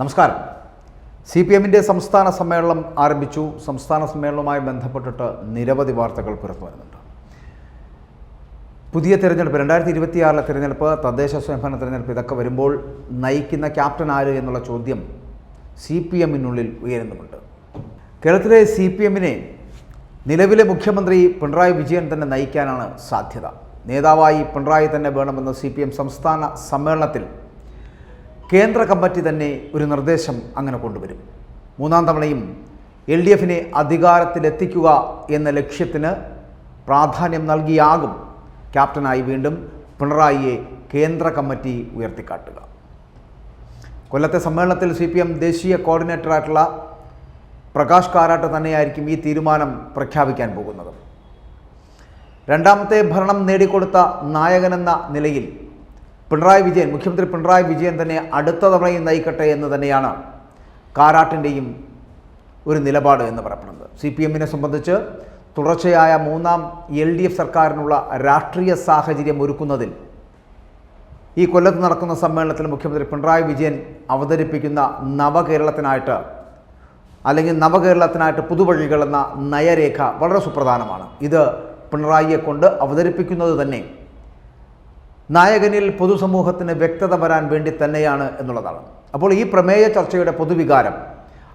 നമസ്കാരം. C P എമ്മിന്റെ സംസ്ഥാന സമ്മേളനം ആരംഭിച്ചു. സംസ്ഥാന സമ്മേളനവുമായി ബന്ധപ്പെട്ടിട്ട് നിരവധി വാർത്തകൾ പുറത്തു വരുന്നുണ്ട്. പുതിയ തിരഞ്ഞെടുപ്പ് രണ്ടായിരത്തി ഇരുപത്തിയാറിലെ തിരഞ്ഞെടുപ്പ് തദ്ദേശ സ്വയംഭരണ തിരഞ്ഞെടുപ്പ് ഇതൊക്കെ വരുമ്പോൾ നയിക്കുന്ന ക്യാപ്റ്റൻ ആര് എന്നുള്ള ചോദ്യം സി പി എമ്മിനുള്ളിൽ ഉയരുന്നുമുണ്ട്. കേരളത്തിലെ സി പി എമ്മിനെ നിലവിലെ മുഖ്യമന്ത്രി പിണറായി വിജയൻ തന്നെ നയിക്കാനാണ് സാധ്യത. നേതാവായി പിണറായി തന്നെ വേണമെന്ന് സി പി എം സംസ്ഥാന സമ്മേളനത്തിൽ കേന്ദ്ര കമ്മിറ്റി തന്നെ ഒരു നിർദ്ദേശം അങ്ങനെ കൊണ്ടുവരും. മൂന്നാം തവണയും എൽ ഡി എഫിനെ അധികാരത്തിലെത്തിക്കുക എന്ന ലക്ഷ്യത്തിന് പ്രാധാന്യം നൽകിയാകും. ക്യാപ്റ്റനായി വീണ്ടും പിണറായിയെ കേന്ദ്ര കമ്മിറ്റി ഉയർത്തിക്കാട്ടുക. കൊല്ലത്തെ സമ്മേളനത്തിൽ സി പി എം ദേശീയ കോർഡിനേറ്ററായിട്ടുള്ള പ്രകാശ് കാരാട്ട് തന്നെയായിരിക്കും ഈ തീരുമാനം പ്രഖ്യാപിക്കാൻ പോകുന്നത്. രണ്ടാമത്തെ ഭരണം നേടിക്കൊടുത്ത നായകനെന്ന നിലയിൽ പിണറായി വിജയൻ മുഖ്യമന്ത്രി പിണറായി വിജയൻ തന്നെ അടുത്ത തവണയും നയിക്കട്ടെ എന്ന് തന്നെയാണ് കാരാട്ടിന്റെയും ഒരു നിലപാട് എന്ന് പറയപ്പെടുന്നത്. സി പി എമ്മിനെ സംബന്ധിച്ച് തുടർച്ചയായ മൂന്നാം എൽ ഡി എഫ് സർക്കാരിനുള്ള രാഷ്ട്രീയ സാഹചര്യം ഒരുക്കുന്നതിൽ ഈ കൊല്ലത്ത് നടക്കുന്ന സമ്മേളനത്തിൽ മുഖ്യമന്ത്രി പിണറായി വിജയൻ അവതരിപ്പിക്കുന്ന നവകേരളത്തിനായിട്ട് അല്ലെങ്കിൽ നവകേരളത്തിനായിട്ട് പുതുവഴികൾ എന്ന നയരേഖ വളരെ സുപ്രധാനമാണ്. ഇത് പിണറായിയെ കൊണ്ട് അവതരിപ്പിക്കുന്നത് തന്നെ നായകനിൽ പൊതുസമൂഹത്തിന് വ്യക്തത വരാൻ വേണ്ടി തന്നെയാണ് എന്നുള്ളതാണ്. അപ്പോൾ ഈ പ്രമേയ ചർച്ചയുടെ പൊതുവികാരം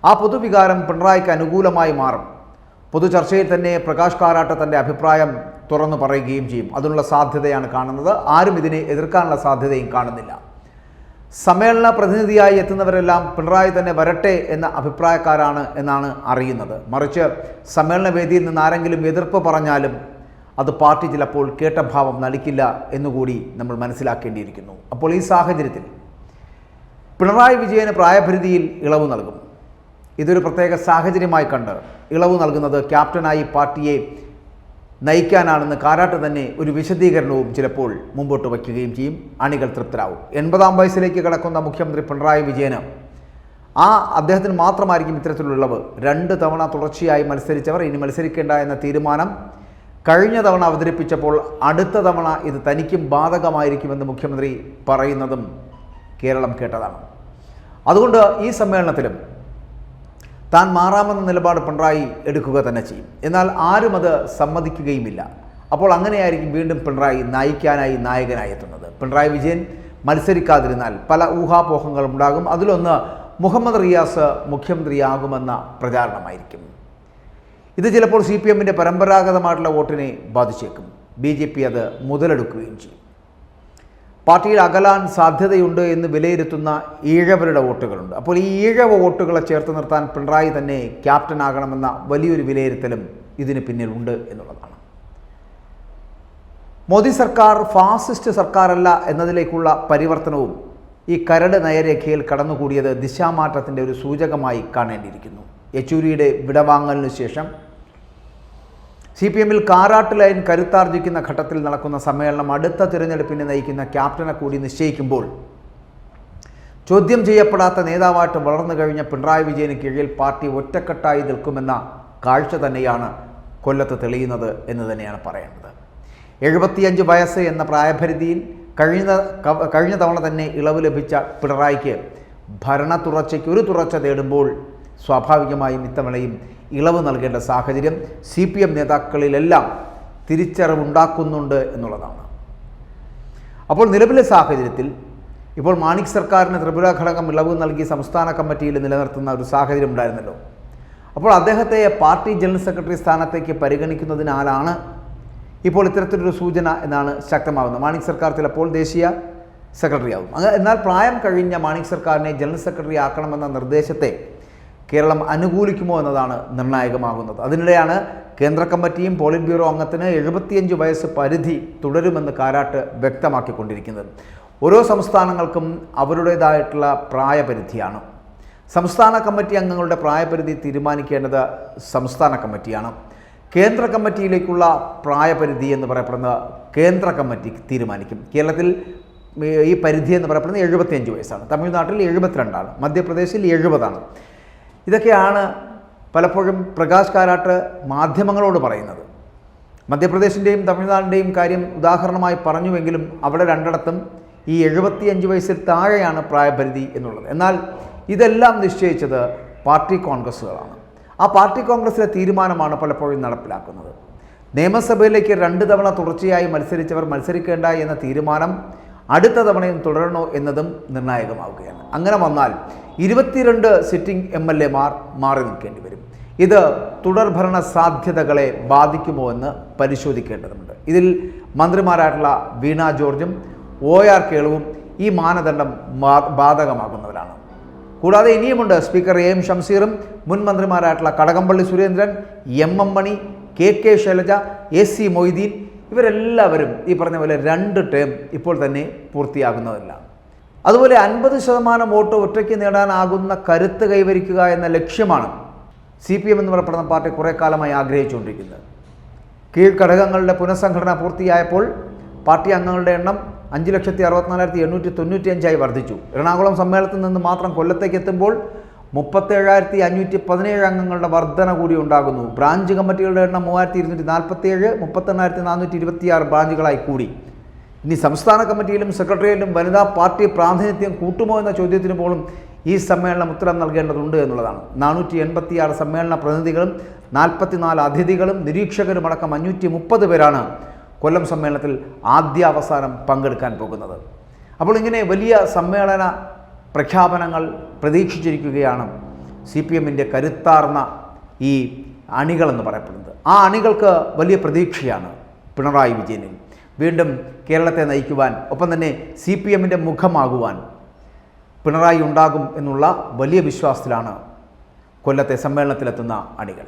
ആ പൊതുവികാരം പിണറായിക്ക് അനുകൂലമായി മാറും. പൊതു ചർച്ചയിൽ തന്നെ പ്രകാശ് കാരാട്ട് തന്റെ അഭിപ്രായം തുറന്നു പറയുകയും ചെയ്യും. അതിനുള്ള സാധ്യതയാണ് കാണുന്നത്. ആരും ഇതിനെ എതിർക്കാനുള്ള സാധ്യതയും കാണുന്നില്ല. സമ്മേളന പ്രതിനിധിയായി എത്തുന്നവരെല്ലാം പിണറായി തന്നെ വരട്ടെ എന്ന അഭിപ്രായക്കാരാണ് എന്നാണ് അറിയുന്നത്. മറിച്ച് സമ്മേളന വേദിയിൽ നിന്ന് ആരെങ്കിലും എതിർപ്പ് പറഞ്ഞാലും അത് പാർട്ടി ചിലപ്പോൾ കേട്ട ഭാവം നടിക്കില്ല എന്നുകൂടി നമ്മൾ മനസ്സിലാക്കേണ്ടിയിരിക്കുന്നു. അപ്പോൾ ഈ സാഹചര്യത്തിൽ പിണറായി വിജയന് പ്രായപരിധിയിൽ ഇളവ് നൽകും. ഇതൊരു പ്രത്യേക സാഹചര്യമായി കണ്ട് ഇളവ് നൽകുന്നത് ക്യാപ്റ്റനായി പാർട്ടിയെ നയിക്കാനാണെന്ന് കാരാട്ട് തന്നെ ഒരു വിശദീകരണവും ചിലപ്പോൾ മുമ്പോട്ട് വയ്ക്കുകയും ചെയ്യും. അണികൾ തൃപ്തരാകും എൺപതാം വയസ്സിലേക്ക് കടക്കുന്ന മുഖ്യമന്ത്രി പിണറായി വിജയന് ആ അദ്ദേഹത്തിന് മാത്രമായിരിക്കും ഇത്തരത്തിലുള്ളവ് രണ്ട് തവണ തുടർച്ചയായി മത്സരിച്ചവർ. ഇനി മത്സരിക്കേണ്ട എന്ന തീരുമാനം കഴിഞ്ഞ തവണ അവതരിപ്പിച്ചപ്പോൾ അടുത്ത തവണ ഇത് തനിക്കും ബാധകമായിരിക്കുമെന്ന് മുഖ്യമന്ത്രി പറയുന്നതും കേരളം കേട്ടതാണ്. അതുകൊണ്ട് ഈ സമ്മേളനത്തിലും താൻ മാറാമെന്ന നിലപാട് പിണറായി എടുക്കുക തന്നെ ചെയ്യും. എന്നാൽ ആരും അത് സമ്മതിക്കുകയുമില്ല. അപ്പോൾ അങ്ങനെയായിരിക്കും വീണ്ടും പിണറായി നയിക്കാനായി നായകനായി എത്തുന്നത്. പിണറായി വിജയൻ മത്സരിക്കാതിരുന്നാൽ പല ഊഹാപോഹങ്ങളും ഉണ്ടാകും അതിലൊന്ന് മുഹമ്മദ് റിയാസ് മുഖ്യമന്ത്രിയാകുമെന്ന പ്രചാരണമായിരിക്കും. ഇത് ചിലപ്പോൾ സി പി എമ്മിന്റെ പരമ്പരാഗതമായിട്ടുള്ള വോട്ടിനെ ബാധിച്ചേക്കും. ബി ജെ പി അത് മുതലെടുക്കുകയും ചെയ്യും. പാർട്ടിയിൽ അകലാൻ സാധ്യതയുണ്ട് എന്ന് വിലയിരുത്തുന്ന ഈഴവരുടെ വോട്ടുകളുണ്ട്. അപ്പോൾ ഈ ഈഴവ വോട്ടുകളെ ചേർത്ത് നിർത്താൻ പിണറായി തന്നെ ക്യാപ്റ്റൻ ആകണമെന്ന വലിയൊരു വിലയിരുത്തലും ഇതിന് പിന്നിലുണ്ട് എന്നുള്ളതാണ്. മോദി സർക്കാർ ഫാസിസ്റ്റ് സർക്കാരല്ല എന്നതിലേക്കുള്ള പരിവർത്തനവും ഈ കരട് നയരേഖയിൽ കടന്നുകൂടിയത് ദിശാമാറ്റത്തിന്റെ ഒരു സൂചകമായി കാണേണ്ടിയിരിക്കുന്നു. യെച്ചൂരിയുടെ വിടവാങ്ങലിനു ശേഷം സി പി എമ്മിൽ കാരാട്ട് ലൈൻ കരുത്താർജിക്കുന്ന ഘട്ടത്തിൽ നടക്കുന്ന സമ്മേളനം അടുത്ത തിരഞ്ഞെടുപ്പിനെ നയിക്കുന്ന ക്യാപ്റ്റനെ കൂടി നിശ്ചയിക്കുമ്പോൾ ചോദ്യം ചെയ്യപ്പെടാത്ത നേതാവായിട്ട് വളർന്നു കഴിഞ്ഞ പിണറായി വിജയന് കീഴിൽ പാർട്ടി ഒറ്റക്കെട്ടായി നിൽക്കുമെന്ന കാഴ്ച തന്നെയാണ് കൊല്ലത്ത് തെളിയുന്നത് എന്ന് തന്നെയാണ് പറയേണ്ടത്. എഴുപത്തിയഞ്ച് വയസ്സ് എന്ന പ്രായപരിധിയിൽ കഴിഞ്ഞ കഴിഞ്ഞ തവണ തന്നെ ഇളവ് ലഭിച്ച പിണറായിക്ക് ഭരണ തുടർച്ചയ്ക്ക് ഒരു തുടർച്ച തേടുമ്പോൾ സ്വാഭാവികമായും ഇത്തവണയും ഇളവ് നൽകേണ്ട സാഹചര്യം സി പി എം നേതാക്കളിലെല്ലാം തിരിച്ചറിവുണ്ടാക്കുന്നുണ്ട് എന്നുള്ളതാണ്. അപ്പോൾ നിലവിലെ സാഹചര്യത്തിൽ ഇപ്പോൾ മാണിക് സർക്കാരിന് ത്രിപുര ഘടകം ഇളവ് നൽകി സംസ്ഥാന കമ്മിറ്റിയിൽ നിലനിർത്തുന്ന ഒരു സാഹചര്യം ഉണ്ടായിരുന്നല്ലോ. അപ്പോൾ അദ്ദേഹത്തെ പാർട്ടി ജനറൽ സെക്രട്ടറി സ്ഥാനത്തേക്ക് പരിഗണിക്കുന്നതിനാലാണ് ഇപ്പോൾ ഇത്തരത്തിലൊരു സൂചന എന്നാണ് ശക്തമാകുന്നത് മാണിക് സർക്കാർ ചിലപ്പോൾ ദേശീയ സെക്രട്ടറി ആകും എന്നാൽ പ്രായം കഴിഞ്ഞ മാണിക് സർക്കാരിനെ ജനറൽ സെക്രട്ടറി ആക്കണമെന്ന നിർദ്ദേശത്തെ കേരളം അനുകൂലിക്കുമോ എന്നതാണ് നിർണായകമാകുന്നത്. അതിനിടെയാണ് കേന്ദ്ര കമ്മിറ്റിയും പോളിറ്റ് ബ്യൂറോ അംഗത്തിന് എഴുപത്തിയഞ്ച് വയസ്സ് പരിധി തുടരുമെന്ന് കാരാട്ട് വ്യക്തമാക്കിക്കൊണ്ടിരിക്കുന്നത്. ഓരോ സംസ്ഥാനങ്ങൾക്കും അവരുടേതായിട്ടുള്ള പ്രായപരിധിയാണ്. സംസ്ഥാന കമ്മിറ്റി അംഗങ്ങളുടെ പ്രായപരിധി തീരുമാനിക്കേണ്ടത് സംസ്ഥാന കമ്മിറ്റിയാണ്. കേന്ദ്ര കമ്മിറ്റിയിലേക്കുള്ള പ്രായപരിധി എന്ന് പറയപ്പെടുന്ന കേന്ദ്ര കമ്മിറ്റി തീരുമാനിക്കും. കേരളത്തിൽ ഈ പരിധി എന്ന് പറയപ്പെടുന്നത് എഴുപത്തിയഞ്ച് വയസ്സാണ്. തമിഴ്നാട്ടിൽ എഴുപത്തിരണ്ടാണ്. മധ്യപ്രദേശിൽ എഴുപതാണ്. ഇതൊക്കെയാണ് പലപ്പോഴും പ്രകാശ് കാരാട്ട് മാധ്യമങ്ങളോട് പറയുന്നത്. മധ്യപ്രദേശിന്റെയും തമിഴ്നാടിന്റെയും കാര്യം ഉദാഹരണമായി പറഞ്ഞുവെങ്കിലും അവിടെ രണ്ടിടത്തും ഈ എഴുപത്തിയഞ്ച് വയസ്സിൽ താഴെയാണ് പ്രായപരിധി എന്നുള്ളത്. എന്നാൽ ഇതെല്ലാം നിശ്ചയിച്ചത് പാർട്ടി കോൺഗ്രസ്സുകളാണ്. ആ പാർട്ടി കോൺഗ്രസിലെ തീരുമാനമാണ് പലപ്പോഴും നടപ്പിലാക്കുന്നത്. നിയമസഭയിലേക്ക് രണ്ട് തവണ തുടർച്ചയായി മത്സരിച്ചവർ മത്സരിക്കേണ്ട എന്ന തീരുമാനം അടുത്ത തവണയും തുടരണോ എന്നതും നിർണായകമാവുകയാണ്. അങ്ങനെ വന്നാൽ ഇരുപത്തിരണ്ട് സിറ്റിംഗ് എം എൽ എമാർ മാറി നിൽക്കേണ്ടി വരും. ഇത് തുടർഭരണ സാധ്യതകളെ ബാധിക്കുമോ എന്ന് പരിശോധിക്കേണ്ടതുണ്ട്. ഇതിൽ മന്ത്രിമാരായിട്ടുള്ള വീണ ജോർജും ഒ ആർ കേളുവും ഈ മാനദണ്ഡം ബാധകമാകുന്നവരാണ്. കൂടാതെ ഇനിയുമുണ്ട് സ്പീക്കർ എ എം ഷംസീറും മുൻ മന്ത്രിമാരായിട്ടുള്ള Kadakampally Surendran M M Mani K K Shailaja A C Moideen ഇവരെല്ലാവരും ഈ പറഞ്ഞ പോലെ രണ്ട് ടേം ഇപ്പോൾ തന്നെ പൂർത്തിയാകുന്നതല്ല. അതുപോലെ അൻപത് ശതമാനം വോട്ട് ഒറ്റയ്ക്ക് നേടാനാകുന്ന കരുത്ത് കൈവരിക്കുക എന്ന ലക്ഷ്യമാണ് സി പി എം എന്ന് പറയപ്പെടുന്ന പാർട്ടി കുറേ കാലമായി ആഗ്രഹിച്ചുകൊണ്ടിരിക്കുന്നത്. കീഴ്ഘടകങ്ങളുടെ പുനഃസംഘടന പൂർത്തിയായപ്പോൾ പാർട്ടി അംഗങ്ങളുടെ എണ്ണം അഞ്ച് ലക്ഷത്തി അറുപത്തിനാലായിരത്തി എണ്ണൂറ്റി തൊണ്ണൂറ്റി അഞ്ചായി വർദ്ധിച്ചു. എറണാകുളം സമ്മേളനത്തിൽ നിന്ന് മാത്രം കൊല്ലത്തേക്ക് എത്തുമ്പോൾ മുപ്പത്തേഴായിരത്തി അഞ്ഞൂറ്റി പതിനേഴ് അംഗങ്ങളുടെ വർധന കൂടി ഉണ്ടാകുന്നു. ബ്രാഞ്ച് കമ്മിറ്റികളുടെ എണ്ണം മൂവായിരത്തി ഇരുന്നൂറ്റി നാൽപ്പത്തിയേഴ് മുപ്പത്തെണ്ണായിരത്തി നാനൂറ്റി ഇരുപത്തിയാറ് ബ്രാഞ്ചുകളായി കൂടി. ഇനി സംസ്ഥാന കമ്മിറ്റിയിലും സെക്രട്ടേറിയറ്റിലും വനിതാ പാർട്ടി പ്രാതിനിധ്യം കൂട്ടുമോ എന്ന ചോദ്യത്തിന് പോലും ഈ സമ്മേളനം ഉത്തരം നൽകേണ്ടതുണ്ട് എന്നുള്ളതാണ്. നാനൂറ്റി എൺപത്തിയാറ് സമ്മേളന പ്രതിനിധികളും നാൽപ്പത്തിനാല് അതിഥികളും നിരീക്ഷകരും അടക്കം അഞ്ഞൂറ്റി മുപ്പത് പേരാണ് കൊല്ലം സമ്മേളനത്തിൽ ആദ്യ അവസാനം പങ്കെടുക്കാൻ പോകുന്നത്. അപ്പോൾ ഇങ്ങനെ വലിയ സമ്മേളന പ്രഖ്യാപനങ്ങൾ പ്രതീക്ഷിച്ചിരിക്കുകയാണ് സി പി എമ്മിന്റെ കരുത്താർന്ന ഈ അണികളെന്ന് പറയപ്പെടുന്നത്. ആ അണികൾക്ക് വലിയ പ്രതീക്ഷയാണ് പിണറായി വിജയനിൽ. വീണ്ടും കേരളത്തെ നയിക്കുവാൻ ഒപ്പം തന്നെ സി പി എമ്മിന്റെ മുഖമാകുവാൻ പിണറായി ഉണ്ടാകും എന്നുള്ള വലിയ വിശ്വാസത്തിലാണ് കൊല്ലത്തെ സമ്മേളനത്തിലെത്തുന്ന അണികൾ.